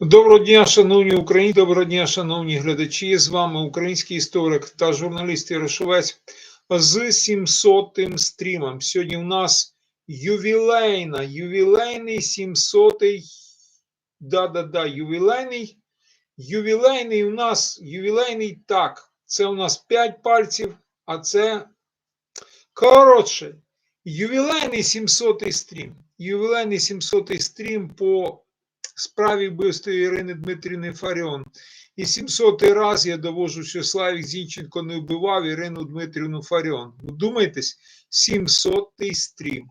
Доброго дня, шановні українці, доброго дня, шановні глядачі. З вами український історик та журналіст Ярошовець з 700-м стрімом. Сьогодні у нас ювілейна, ювілейний 700-й, да-да-да, ювілейний, ювілейний у нас, ювілейний так, це у нас 5 пальців, а це коротше, ювілейний 700-й стрім. Ювілейний 700-й стрім по справі вбивства Ірини Дмитрівни Фаріон. І 700 раз я довожу, що Славік Зінченко не вбивав Ірину Дмитрівну Фаріон. Вдумайтесь, 700-й стрім.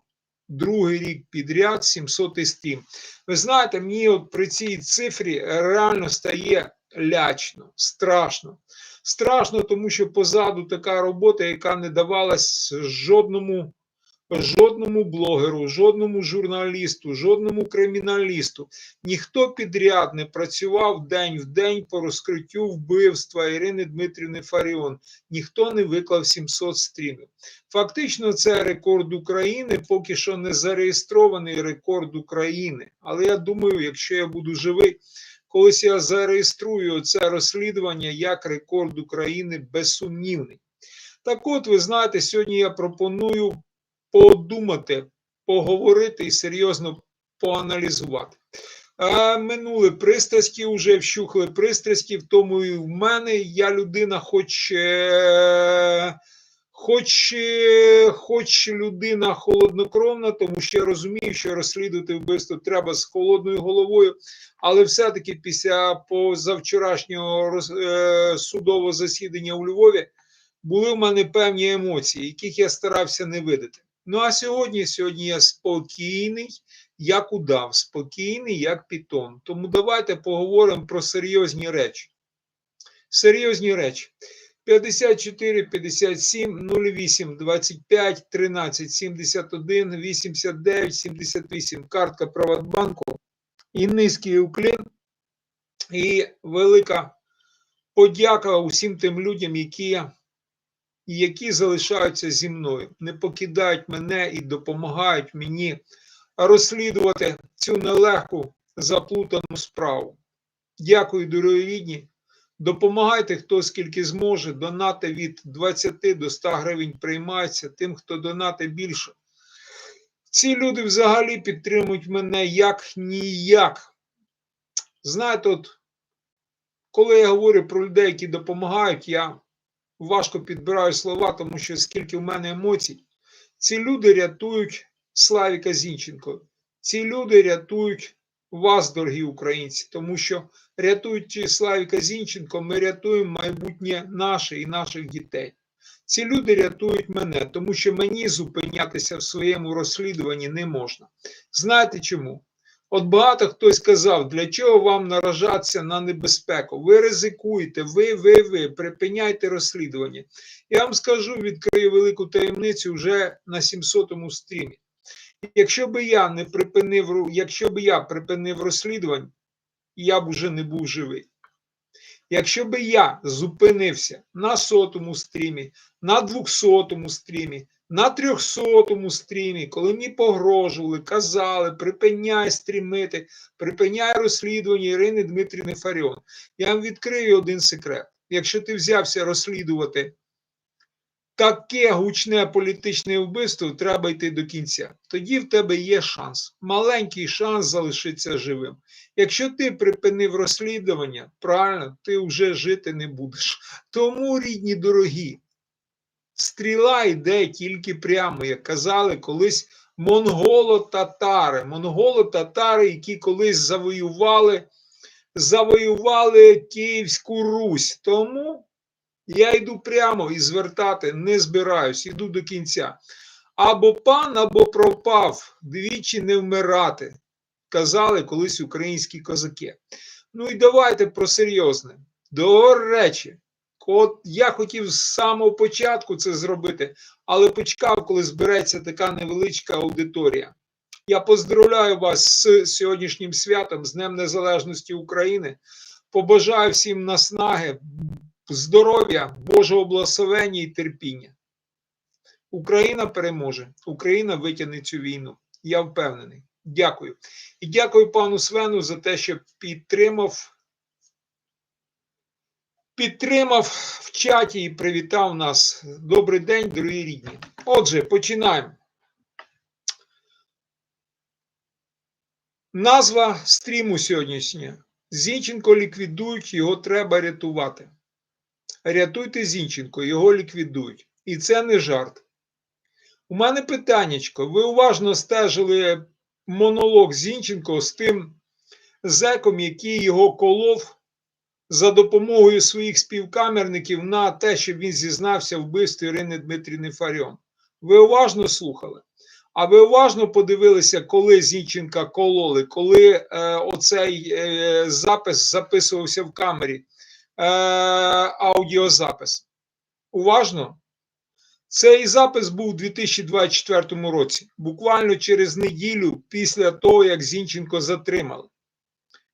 Другий рік підряд 700-й стрім. Ви знаєте, мені от при цій цифрі реально стає лячно, страшно. Страшно, тому що позаду така робота, яка не давалась жодному жодному блогеру, жодному журналісту, жодному криміналісту. Ніхто підряд не працював день в день по розкриттю вбивства Ірини Дмитрівни Фаріон. Ніхто не виклав 700 стрімів. Фактично, це рекорд України, поки що не зареєстрований рекорд України. Але я думаю, якщо я буду живий. Колись я зареєструю це розслідування як рекорд України безсумнівний. Так от, ви знаєте, сьогодні я пропоную подумати, поговорити і серйозно поаналізувати. Минули пристрасті, вже вщухли пристрасті, в тому і в мене я людина, хоч, е, хоч, е, хоч людина холоднокровна, тому що я розумію, що розслідувати вбивство треба з холодною головою, але все-таки після позавчорашнього роз- е, судового засідання у Львові були в мене певні емоції, яких я старався не видати. Ну а сьогодні, сьогодні я спокійний, як удав, спокійний, як пітон. Тому давайте поговоримо про серйозні речі. Серйозні речі. 54, 57, 08, 25, 13, 71, 89, 78. Картка Приватбанку. І низький уклін. І велика подяка усім тим людям, які і які залишаються зі мною, не покидають мене і допомагають мені розслідувати цю нелегку заплутану справу. Дякую, дорогі рідні. Допомагайте, хто скільки зможе. Донати від 20 до 100 гривень приймаються. Тим, хто донати більше. Ці люди взагалі підтримують мене як ніяк. Знаєте, от коли я говорю про людей, які допомагають, я важко підбираю слова, тому що скільки в мене емоцій. Ці люди рятують Славіка Зінченко. Ці люди рятують вас, дорогі українці, тому що рятуючи Славіка Зінченко, ми рятуємо майбутнє наше і наших дітей. Ці люди рятують мене, тому що мені зупинятися в своєму розслідуванні не можна. Знаєте чому? От багато хтось сказав, для чого вам наражатися на небезпеку? Ви ризикуєте, ви, ви, ви, припиняйте розслідування. Я вам скажу, відкрию велику таємницю вже на 700-му стрімі. Якщо би я не припинив, якщо б я припинив розслідування, я б уже не був живий. Якщо би я зупинився на сотому стрімі, на двохсотому стрімі, на трьохсотому стрімі, коли мені погрожували, казали, припиняй стрімити, припиняй розслідування Ірини Дмитрівни Фаріон. Я вам відкрию один секрет. Якщо ти взявся розслідувати таке гучне політичне вбивство, треба йти до кінця. Тоді в тебе є шанс, маленький шанс залишитися живим. Якщо ти припинив розслідування, правильно, ти вже жити не будеш. Тому, рідні дорогі, стріла йде тільки прямо, як казали колись монголо-татари. Монголо-татари, які колись завоювали, завоювали Київську Русь. Тому я йду прямо і звертати не збираюсь, іду до кінця. Або пан, або пропав, двічі не вмирати, казали колись українські козаки. Ну і давайте про серйозне. До речі, от я хотів з самого початку це зробити, але почекав, коли збереться така невеличка аудиторія. Я поздравляю вас з сьогоднішнім святом, з Днем Незалежності України. Побажаю всім наснаги, здоров'я, Божого благословення і терпіння. Україна переможе, Україна витягне цю війну. Я впевнений. Дякую. І дякую пану Свену за те, що підтримав. Підтримав в чаті і привітав нас. Добрий день, дорогі рідні. Отже, починаємо. Назва стріму сьогоднішня. Зінченко ліквідують, його треба рятувати. Рятуйте Зінченко, його ліквідують. І це не жарт. У мене питаннячко. Ви уважно стежили монолог Зінченко з тим зеком, який його колов за допомогою своїх співкамерників на те, щоб він зізнався вбивстві Ірини Дмитрівни Фаріон. Ви уважно слухали? А ви уважно подивилися, коли Зінченка кололи, коли е, оцей е, запис записувався в камері, аудіозапис? Уважно? Цей запис був у 2024 році, буквально через неділю після того, як Зінченко затримали.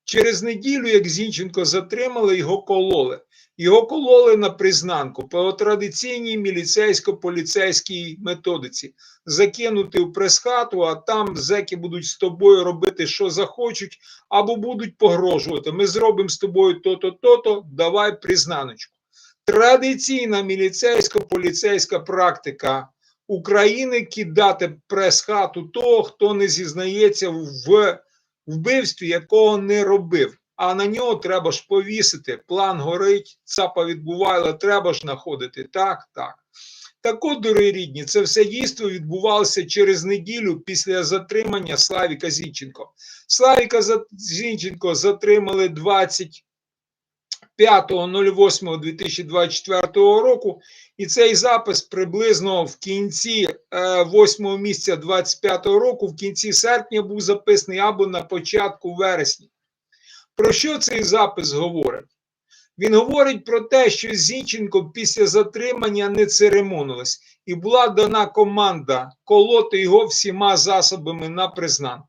Через неділю, як Зінченко затримали, його кололи. Його кололи на признанку по традиційній міліцейсько-поліцейській методиці. Закинути в прес-хату, а там зеки будуть з тобою робити, що захочуть, або будуть погрожувати. Ми зробимо з тобою то-то, то-то, давай признаночку. Традиційна міліцейсько-поліцейська практика України кидати прес-хату того, хто не зізнається в вбивстві, якого не робив. А на нього треба ж повісити. План горить, цапа відбувала, треба ж знаходити. Так, так. Так от, дорогі рідні, це все дійство відбувалося через неділю після затримання Славіка Зінченко. Славіка Зінченко затримали 25.08.2024 року, і цей запис приблизно в кінці 8 місяця 25 року, в кінці серпня був записаний або на початку вересня. Про що цей запис говорить? Він говорить про те, що Зінченко після затримання не церемонилась, і була дана команда колоти його всіма засобами на признанку.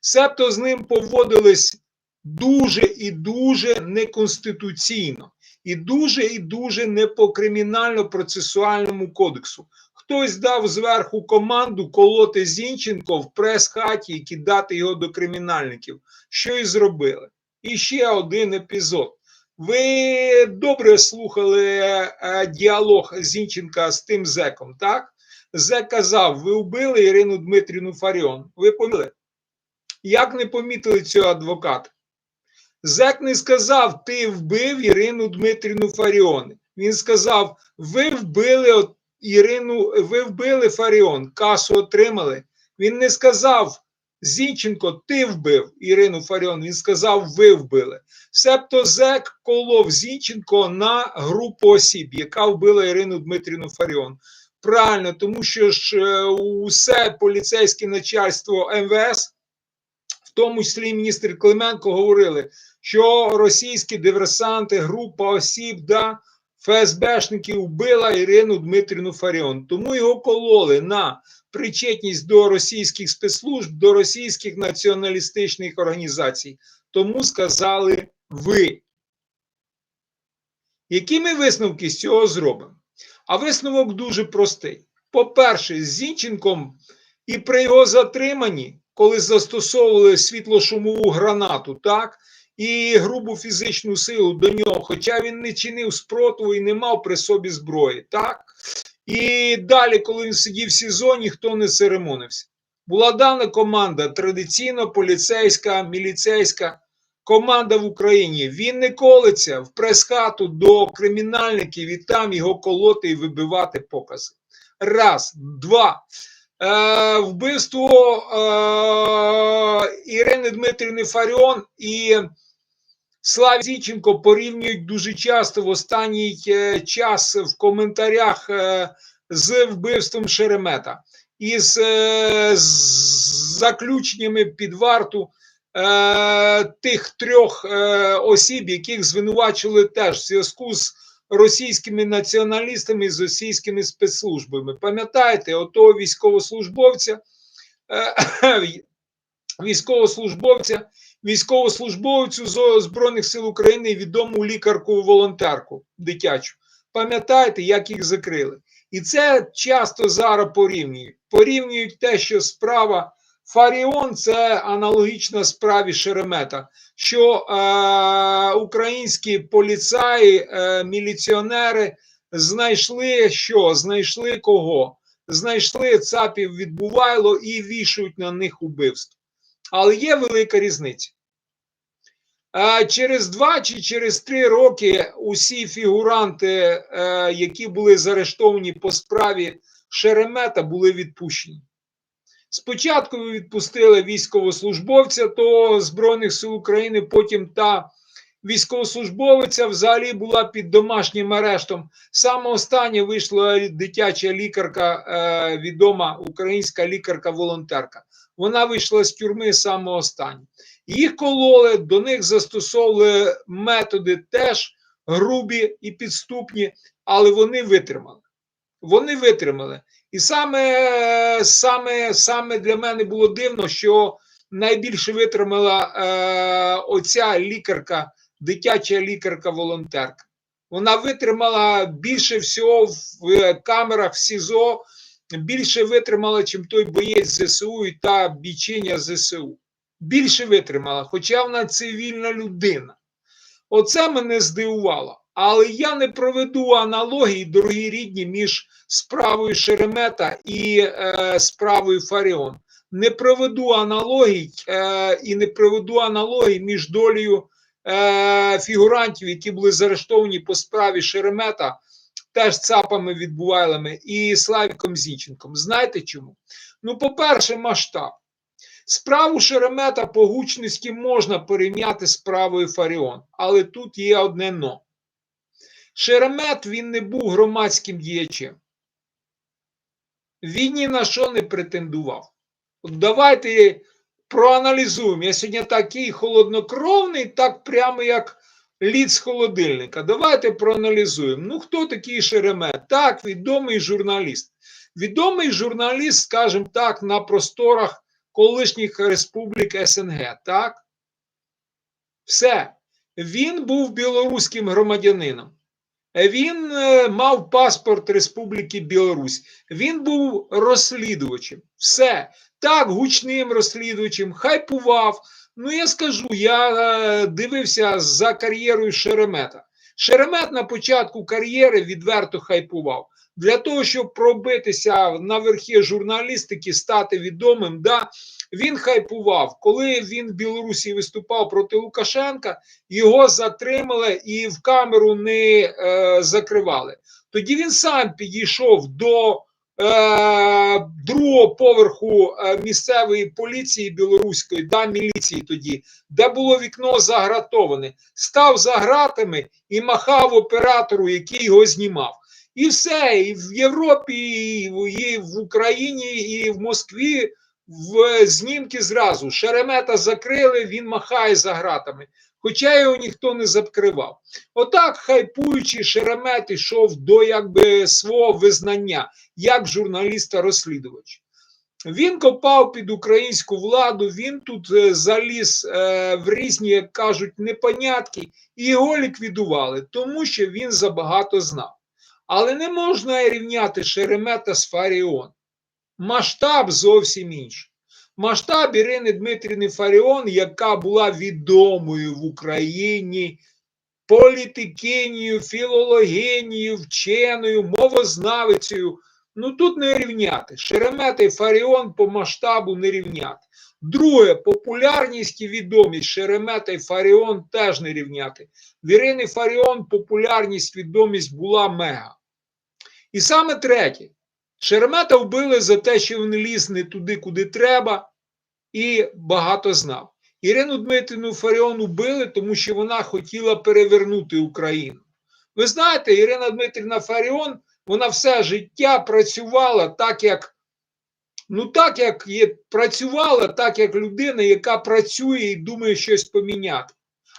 Себто з ним поводились дуже і дуже неконституційно, і дуже і дуже не по кримінально-процесуальному кодексу. Хтось дав зверху команду колоти Зінченко в прес-хаті і кидати його до кримінальників, що і зробили. І ще один епізод. Ви добре слухали е, діалог Зінченка з тим зеком, так? Зек казав: ви вбили Ірину Дмитрівну Фаріон. Ви помітили? Як не помітили цього адвоката? Зек не сказав, ти вбив Ірину Дмитрівну Фаріон. Він сказав: ви вбили Ірину, ви вбили Фаріон, касу отримали. Він не сказав. Зінченко, ти вбив Ірину Фаріон. Він сказав, ви вбили. Себто Зек колов Зінченко на групу осіб, яка вбила Ірину Дмитрівну Фаріон. Правильно, тому що ж усе поліцейське начальство МВС, в тому числі міністр Клименко, говорили, що російські диверсанти, група осіб, да, ФСБшники вбила Ірину Дмитрівну Фаріон. Тому його кололи на причетність до російських спецслужб, до російських націоналістичних організацій. Тому сказали ви. Які ми висновки з цього зробимо? А висновок дуже простий. По-перше, з Зінченком і при його затриманні, коли застосовували світлошумову гранату, так, і грубу фізичну силу до нього, хоча він не чинив спротиву і не мав при собі зброї, так? І далі, коли він сидів в СІЗО, ніхто не церемонився. Була дана команда традиційно поліцейська, міліцейська команда в Україні. Він не колиться в прес-хату до кримінальників і там його колоти і вибивати покази. Раз, два. Е, вбивство е, Ірини Дмитрівни Фаріон і Славі Зінченко порівнюють дуже часто в останній е, час в коментарях е, з вбивством Шеремета і з, е, заключеннями під варту тих трьох осіб, яких звинувачували теж в зв'язку з російськими націоналістами з російськими спецслужбами. Пам'ятаєте, отого військовослужбовця, військовослужбовця, військовослужбовцю Збройних сил України відому лікарку-волонтерку дитячу. Пам'ятаєте, як їх закрили? І це часто зараз порівнюють. Порівнюють те, що справа Фаріон це аналогічна справі Шеремета, що е, українські поліцаї, е, міліціонери знайшли що? Знайшли кого? Знайшли цапів відбувайло і вішують на них убивство. Але є велика різниця. Через два чи через три роки усі фігуранти, е, які були заарештовані по справі Шеремета, були відпущені. Спочатку відпустили військовослужбовця то Збройних сил України, потім та військовослужбовиця взагалі була під домашнім арештом. Саме останнє вийшла дитяча лікарка, е, відома українська лікарка-волонтерка. Вона вийшла з тюрми саме останнє. Їх кололи, до них застосовували методи теж грубі і підступні, але вони витримали. Вони витримали. І саме, саме, саме для мене було дивно, що найбільше витримала е, оця лікарка, дитяча лікарка-волонтерка. Вона витримала більше всього в камерах в СІЗО, більше витримала, чим той боєць ЗСУ і та бійчиня ЗСУ. Більше витримала, хоча вона цивільна людина. Оце мене здивувало. Але я не проведу аналогії, дорогі рідні, між справою Шеремета і е, справою Фаріон. Не проведу аналогій е, і не проведу аналогій між долею е, фігурантів, які були заарештовані по справі Шеремета, теж цапами відбувайлами, і Славіком Зінченком. Знаєте чому? Ну, по-перше, масштаб. Справу Шеремета по гучності можна порівняти з справою Фаріон, але тут є одне но. Шеремет він не був громадським діячем. Він ні на що не претендував. От давайте проаналізуємо. Я сьогодні такий холоднокровний, так прямо як лід з холодильника. Давайте проаналізуємо. Ну, хто такий Шеремет? Так, відомий журналіст. Відомий журналіст, скажімо так, на просторах колишніх республік СНГ. Так? Все. Він був білоруським громадянином. Він е, мав паспорт Республіки Білорусь. Він був розслідувачем. Все так, гучним розслідувачем, хайпував. Ну, я скажу, я е, дивився за кар'єрою Шеремета. Шеремет на початку кар'єри відверто хайпував. Для того, щоб пробитися на верхи журналістики, стати відомим, да, він хайпував. Коли він в Білорусі виступав проти Лукашенка, його затримали і в камеру не е, закривали. Тоді він сам підійшов до другого поверху е, місцевої поліції білоруської, да, міліції тоді, де було вікно загратоване, став за гратами і махав оператору, який його знімав. І все, і в Європі, і в Україні, і в Москві в знімки зразу. Шеремета закрили, він махає за гратами. Хоча його ніхто не закривав. Отак, хайпуючи, Шеремет йшов до якби свого визнання як журналіста-розслідувача. Він копав під українську владу, він тут е, заліз е, в різні, як кажуть, непонятки, і його ліквідували, тому що він забагато знав. Але не можна рівняти Шеремета з Фаріон. Масштаб зовсім інший. Масштаб Ірини Дмитрівни Фаріон, яка була відомою в Україні політикинію, філологинію, вченою, мовознавицею. Ну тут не рівняти. Шеремета і Фаріон по масштабу не рівняти. Друге, популярність і відомість Шеремета і Фаріон теж не рівняти. В Ірини Фаріон популярність, відомість була мега. І саме третє, Шеремета вбили за те, що він ліз не туди, куди треба, і багато знав. Ірину Дмитрівну Фаріон убили, тому що вона хотіла перевернути Україну. Ви знаєте, Ірина Дмитрівна Фаріон, вона все життя працювала так, як ну так, як є, працювала, так як людина, яка працює і думає щось поміняти,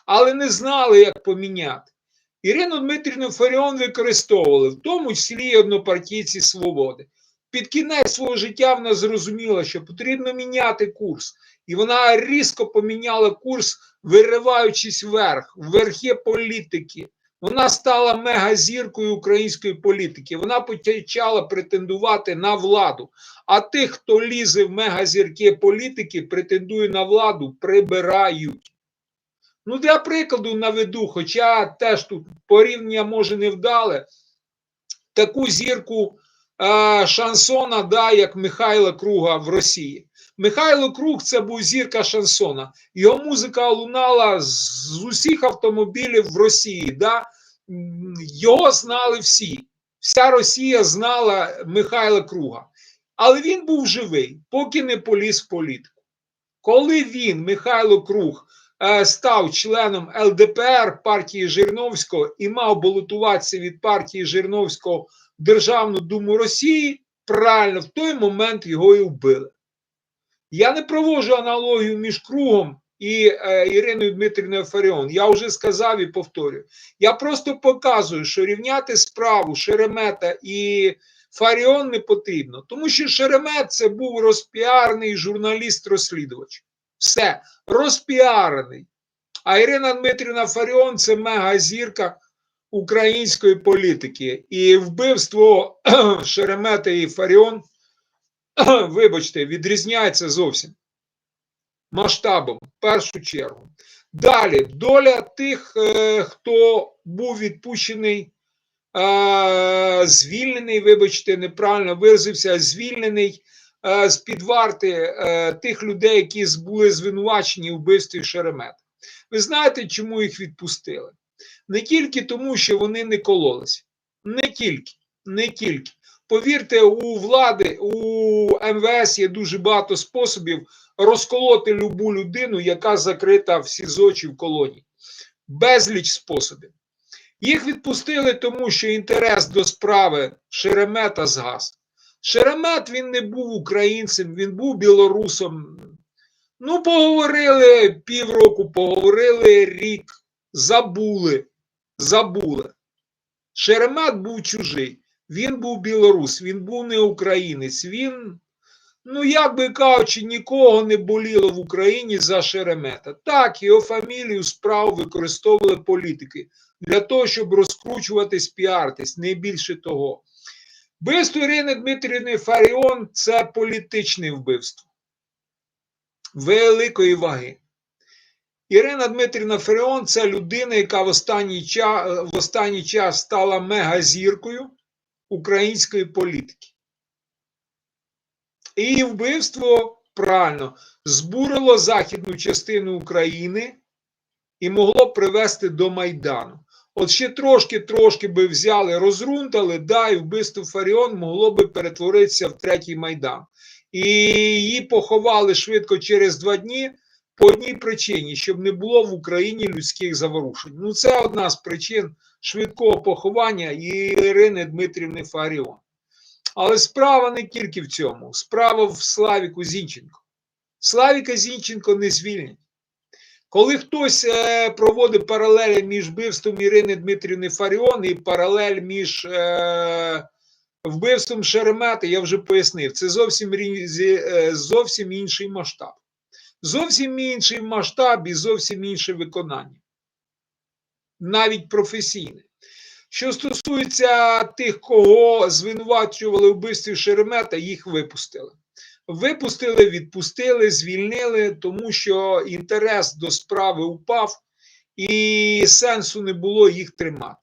але не знала, як поміняти. Ірину Дмитрівну Фаріон використовували, в тому числі і однопартійці свободи. Під кінець свого життя вона зрозуміла, що потрібно міняти курс. І вона різко поміняла курс, вириваючись вверх, в верхи політики, Вона стала мегазіркою української політики. Вона почала претендувати на владу. А тих, хто лізе в мегазірки політики, претендує на владу, прибирають. Ну, для прикладу наведу, хоча теж тут порівняння може не вдале, таку зірку е, шансона, да, як Михайла Круга в Росії. Михайло Круг це був зірка шансона. Його музика лунала з, усіх автомобілів в Росії. Да? Його знали всі. Вся Росія знала Михайла Круга. Але він був живий, поки не поліз в політику. Коли він, Михайло Круг, став членом ЛДПР партії Жириновського і мав балотуватися від партії Жириновського в Державну Думу Росії, правильно, в той момент його і вбили. Я не проводжу аналогію між кругом і е, Іриною Дмитрівною Фаріон. Я вже сказав і повторюю. Я просто показую, що рівняти справу Шеремета і Фаріон не потрібно, тому що Шеремет це був розпіарений журналіст-розслідувач. Все, розпіарений. А Ірина Дмитрівна Фаріон це мегазірка української політики. І вбивство Шеремета і Фаріон вибачте, відрізняється зовсім масштабом в першу чергу. Далі доля тих, е, хто був відпущений, е, звільнений, вибачте, неправильно виразився, звільнений з під варти е, тих людей, які були звинувачені в вбивстві Шеремета. Ви знаєте, чому їх відпустили? Не тільки тому, що вони не кололися. Не тільки, не тільки. Повірте, у влади, у МВС є дуже багато способів розколоти любу людину, яка закрита в СІЗО чи в колонії. Безліч способів. Їх відпустили, тому що інтерес до справи Шеремета згас. Шеремет він не був українцем, він був білорусом. Ну, поговорили півроку, поговорили рік, забули, забули. Шеремет був чужий. Він був білорус, він був не українець. Він, ну як би кажучи, нікого не боліло в Україні за Шеремета. Так, його фамілію справу використовували політики для того, щоб розкручуватись, піартись, не більше того. Вбивство Ірини Дмитрівни Фаріон це політичне вбивство великої ваги. Ірина Дмитрівна Фаріон це людина, яка в останній час, в останній час стала мегазіркою української політики. Її вбивство правильно збурило західну частину України і могло привести до Майдану. От ще трошки-трошки би взяли, розрунтали, да, і вбивство Фаріон могло би перетворитися в третій Майдан. І її поховали швидко через два дні по одній причині, щоб не було в Україні людських заворушень. Ну, це одна з причин швидкого поховання Ірини Дмитрівни Фаріон. Але справа не тільки в цьому. Справа в Славіку Зінченко. Славіка Зінченко не звільнять. Коли хтось е, проводить паралелі між вбивством Ірини Дмитрівни Фаріон і паралель між е, вбивством Шеремета, я вже пояснив, це зовсім, е, зовсім інший масштаб. Зовсім інший масштаб і зовсім інше виконання. Навіть професійне. Що стосується тих, кого звинувачували в вбивстві Шеремета, їх випустили. Випустили, відпустили, звільнили, тому що інтерес до справи упав, і сенсу не було їх тримати.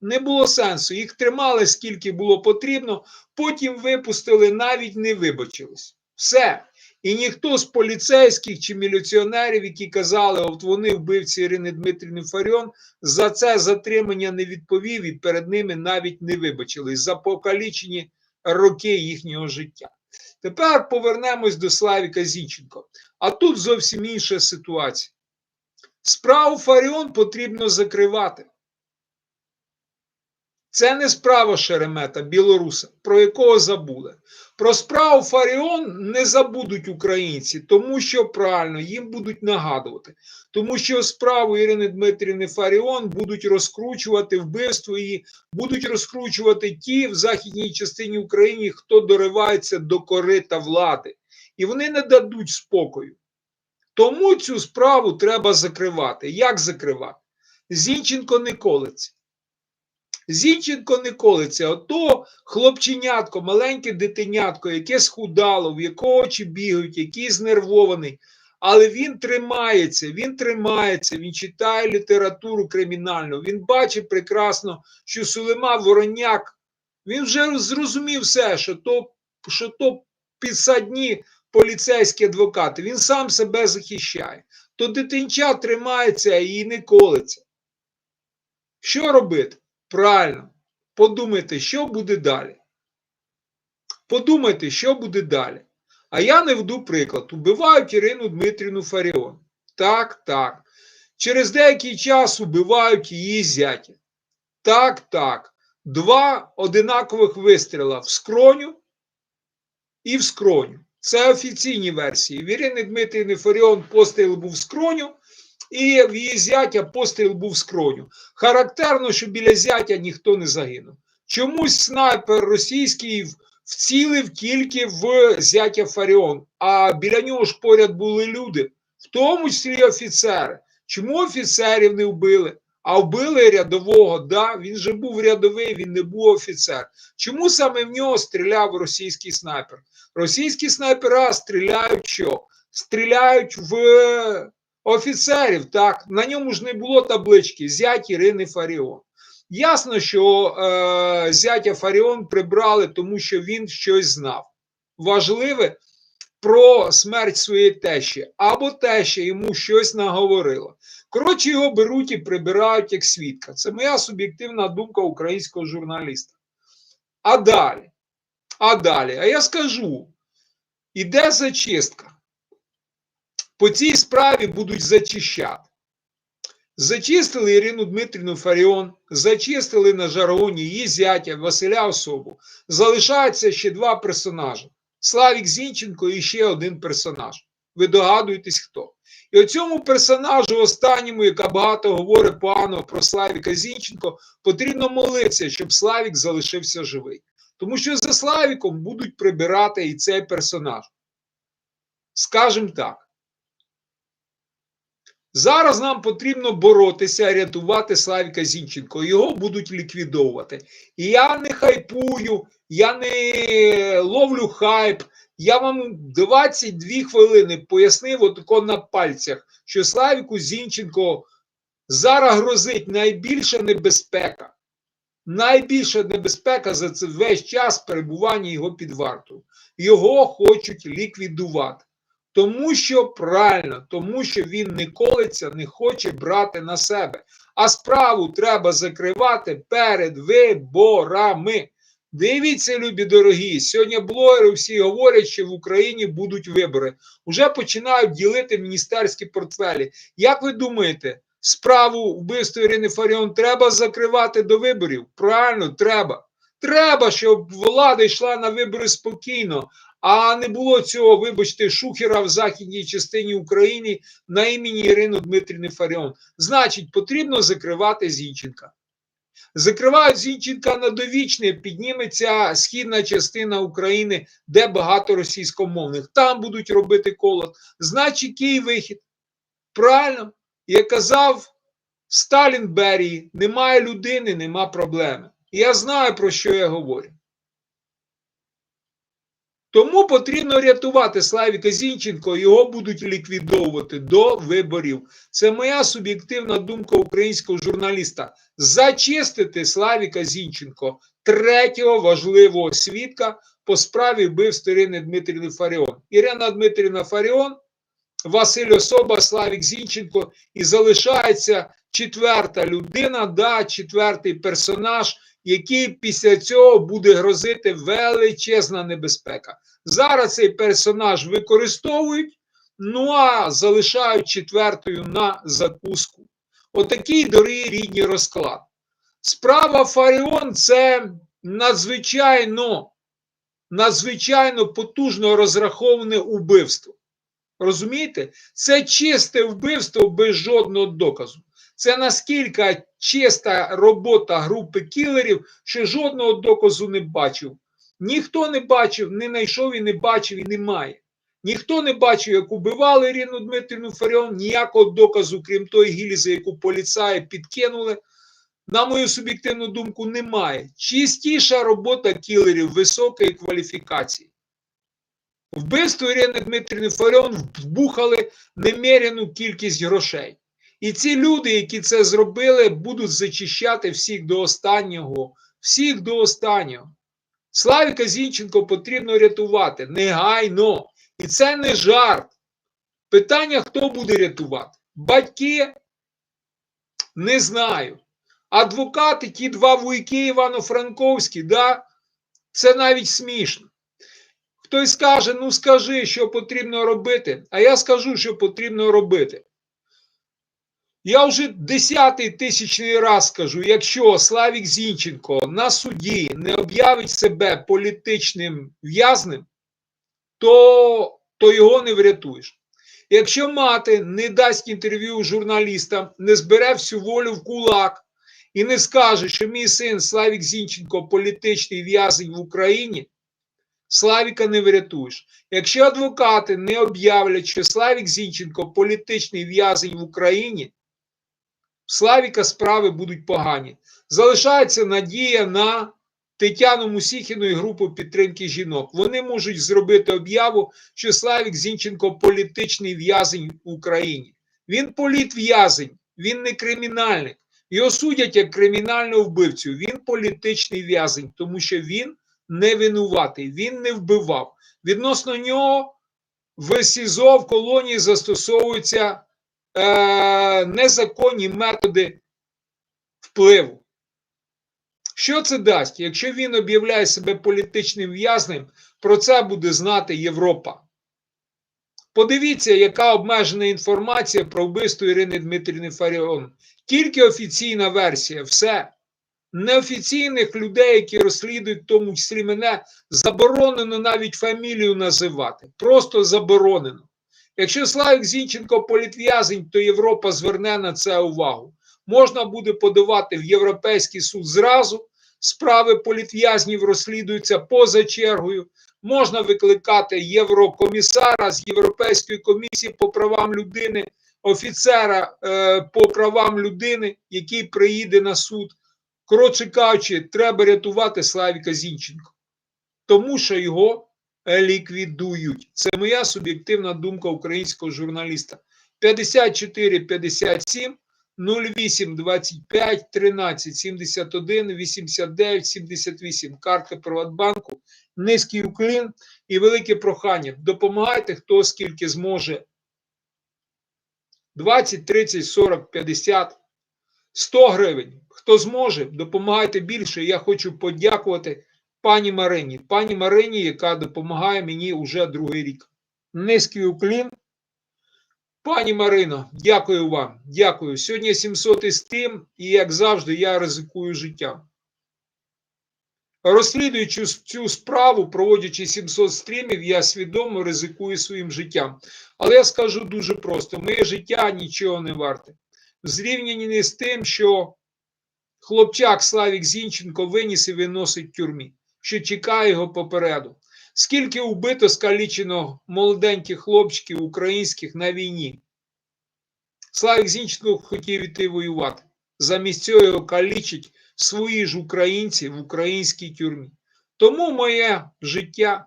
Не було сенсу. Їх тримали скільки було потрібно, потім випустили, навіть не вибачились. Все. І ніхто з поліцейських чи міліціонерів, які казали, от вони вбивці Ірини Дмитрівни Фаріон, за це затримання не відповів і перед ними навіть не вибачились за покалічені роки їхнього життя. Тепер повернемось до Славіка Зінченко. А тут зовсім інша ситуація. Справу Фаріон потрібно закривати. Це не справа Шеремета, білоруса, про якого забули. Про справу Фаріон не забудуть українці, тому що правильно їм будуть нагадувати, тому що справу Ірини Дмитрівни Фаріон будуть розкручувати вбивство її, будуть розкручувати ті в західній частині України, хто доривається до корита влади, і вони не дадуть спокою. Тому цю справу треба закривати. Як закривати? Зінченко не колиться. Зінченко не колиться. Ото хлопченятко, маленьке дитинятко, яке схудало, в якого очі бігають, який знервований. Але він тримається, він тримається, він читає літературу кримінальну, він бачить прекрасно, що Сулейма Вороняк, він вже зрозумів все, що то, що то підсадні поліцейські адвокати, він сам себе захищає. То дитинча тримається і не колиться. Що робити? Правильно. Подумайте, що буде далі. Подумайте, що буде далі. А я не вду приклад. Убивають Ірину Дмитрівну Фаріон. Так, так. Через деякий час убивають її зятя. Так, так. Два одинакових вистріла в скроню і в скроню. Це офіційні версії. В Ірини Дмитрівни Фаріон постріл був в скроню, і в її зятя постріл був в скроню. Характерно, що біля зятя ніхто не загинув. Чомусь снайпер російський вцілив тільки в зятя Фаріон, а біля нього ж поряд були люди, в тому числі офіцери. Чому офіцерів не вбили? А вбили рядового, да, він же був рядовий, він не був офіцер. Чому саме в нього стріляв російський снайпер? Російські снайпера стріляють що? Стріляють в офіцерів, так, на ньому ж не було таблички зять Ірини Фаріон. Ясно, що е, зятя Фаріон прибрали, тому що він щось знав. Важливе про смерть своєї тещі, або теща йому щось наговорила. Коротше, його беруть і прибирають як свідка. Це моя суб'єктивна думка українського журналіста. А далі, а далі, а я скажу: іде зачистка. По цій справі будуть зачищати. Зачистили Ірину Дмитрівну Фаріон, зачистили на жаргоні її зятя Василя Особу. Залишаються ще два персонажі: Славік Зінченко і ще один персонаж. Ви догадуєтесь, хто. І оцьому персонажу, останньому, яка багато говорить погано про Славіка Зінченко, потрібно молитися, щоб Славік залишився живий. Тому що за Славіком будуть прибирати і цей персонаж. Скажем так. Зараз нам потрібно боротися, рятувати Славіка Зінченко. Його будуть ліквідовувати. І я не хайпую, я не ловлю хайп. Я вам 22 хвилини пояснив отако на пальцях, що Славіку Зінченко зараз грозить найбільша небезпека. Найбільша небезпека за це весь час перебування його під вартою. Його хочуть ліквідувати. Тому що правильно, тому що він не колиться, не хоче брати на себе. А справу треба закривати перед виборами. Дивіться, любі дорогі, сьогодні блогери всі говорять, що в Україні будуть вибори. Уже починають ділити міністерські портфелі. Як ви думаєте, справу вбивства Ірини Фаріон треба закривати до виборів? Правильно, треба. Треба, щоб влада йшла на вибори спокійно, а не було цього, вибачте, шухера в західній частині України на імені Ірини Дмитрівни Фаріон. Значить, потрібно закривати Зінченка. Закривають Зінченка на довічне, підніметься східна частина України, де багато російськомовних. Там будуть робити колот. Значить, який вихід? Правильно, як казав Сталін Берії, немає людини, нема проблеми. Я знаю, про що я говорю. Тому потрібно рятувати Славіка Зінченко, його будуть ліквідовувати до виборів. Це моя суб'єктивна думка українського журналіста. Зачистити Славіка Зінченко, третього важливого свідка по справі вбивства Ірини Дмитрівни Фаріон. Ірина Дмитрівна Фаріон, Василь Особа, Славік Зінченко і залишається четверта людина, да, четвертий персонаж який після цього буде грозити величезна небезпека. Зараз цей персонаж використовують, ну а залишають четвертою на закуску. Отакий дорогий рідні розклад. Справа Фаріон це надзвичайно, надзвичайно потужно розраховане убивство. Розумієте? Це чисте вбивство без жодного доказу. Це наскільки чиста робота групи кілерів, що жодного доказу не бачив. Ніхто не бачив, не знайшов і не бачив, і немає. Ніхто не бачив, як убивали Ірину Дмитрівну Фаріон, ніякого доказу, крім тої гільзи, яку поліцаї підкинули. на мою суб'єктивну думку, немає. Чистіша робота кілерів високої кваліфікації. Вбивство Ірини Дмитрівни Фаріон вбухали немеряну кількість грошей. І ці люди, які це зробили, будуть зачищати всіх до останнього. Всіх до останнього. Славіка Зінченко потрібно рятувати негайно. І це не жарт. Питання, хто буде рятувати? Батьки? Не знаю. Адвокати, ті два вуйки Івано-Франковські, да? це навіть смішно. Хтось скаже, ну скажи, що потрібно робити, а я скажу, що потрібно робити. Я вже десятий тисячний раз скажу, якщо Славік Зінченко на суді не об'явить себе політичним в'язнем, то, то його не врятуєш. Якщо мати не дасть інтерв'ю журналістам, не збере всю волю в кулак і не скаже, що мій син Славік Зінченко політичний в'язень в Україні, Славіка не врятуєш. Якщо адвокати не об'являть, що Славік Зінченко політичний в'язень в Україні, Славіка справи будуть погані. Залишається надія на Тетяну Мусіхіну і групу підтримки жінок. Вони можуть зробити об'яву, що Славік Зінченко політичний в'язень в Україні. Він політв'язень, він не кримінальник. Його судять як кримінального вбивцю. Він політичний в'язень, тому що він не винуватий, він не вбивав. Відносно нього в СІЗО в колонії застосовуються е, незаконні методи впливу. Що це дасть? Якщо він об'являє себе політичним в'язнем, про це буде знати Європа. Подивіться, яка обмежена інформація про вбивство Ірини Дмитрівни Фаріон. Тільки офіційна версія, все. Неофіційних людей, які розслідують, в тому числі мене, заборонено навіть фамілію називати. Просто заборонено. Якщо Славік Зінченко політв'язень, то Європа зверне на це увагу. Можна буде подавати в Європейський суд зразу. Справи політв'язнів розслідуються поза чергою. Можна викликати єврокомісара з Європейської комісії по правам людини, офіцера е, по правам людини, який приїде на суд. Коротше кажучи, треба рятувати Славіка Зінченко, тому що його ліквідують. Це моя суб'єктивна думка українського журналіста. 54 57 08 25 13 71 89 78. Карта Приватбанку. Низький уклін і велике прохання. Допомагайте, хто скільки зможе. 20, 30, 40, 50, 100 гривень. Хто зможе, допомагайте більше. Я хочу подякувати пані Марині. Пані Марині, яка допомагає мені уже другий рік. Низький уклін. Пані Марино, дякую вам. Дякую. Сьогодні 700 стрім, і як завжди, я ризикую життям. Розслідуючи цю справу, проводячи 700 стрімів, я свідомо ризикую своїм життям. Але я скажу дуже просто: моє життя нічого не варте. Зрівняні з тим, що хлопчак Славік Зінченко виніс і виносить тюрмі, що чекає його попереду. Скільки вбито скалічено молоденьких хлопчиків українських на війні? Славік Зінченко хотів іти воювати. Замість цього його калічать свої ж українці в українській тюрмі. Тому моє життя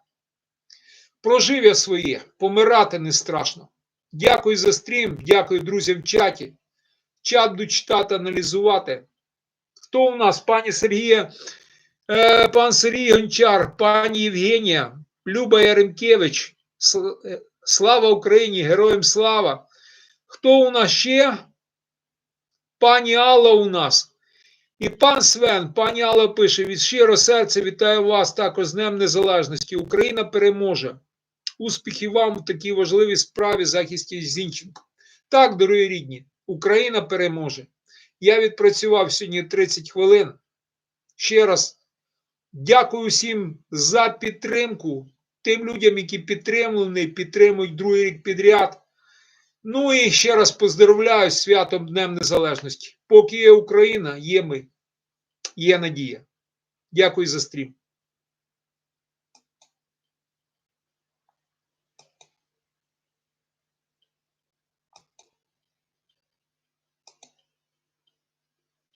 прожив я своє, помирати не страшно. Дякую за стрім, дякую друзям в чаті. Чат буду читати, аналізувати. Хто у нас, пані Сергія, е, пан Сергій Гончар, пані Євгенія, Люба Яремкевич, слава Україні, героям слава. Хто у нас ще? Пані Алла у нас. І пан Свен, пані Алла пише: від щиро серця вітаю вас також з Днем Незалежності. Україна переможе. Успіхів вам в такій важливій справі захисті Зінченко. Так, дорогі рідні, Україна переможе. Я відпрацював сьогодні 30 хвилин. Ще раз дякую всім за підтримку, тим людям, які підтримували, підтримують другий рік підряд. Ну і ще раз поздоровляю з святом Днем Незалежності. Поки є Україна, є ми, є надія. Дякую за стрім.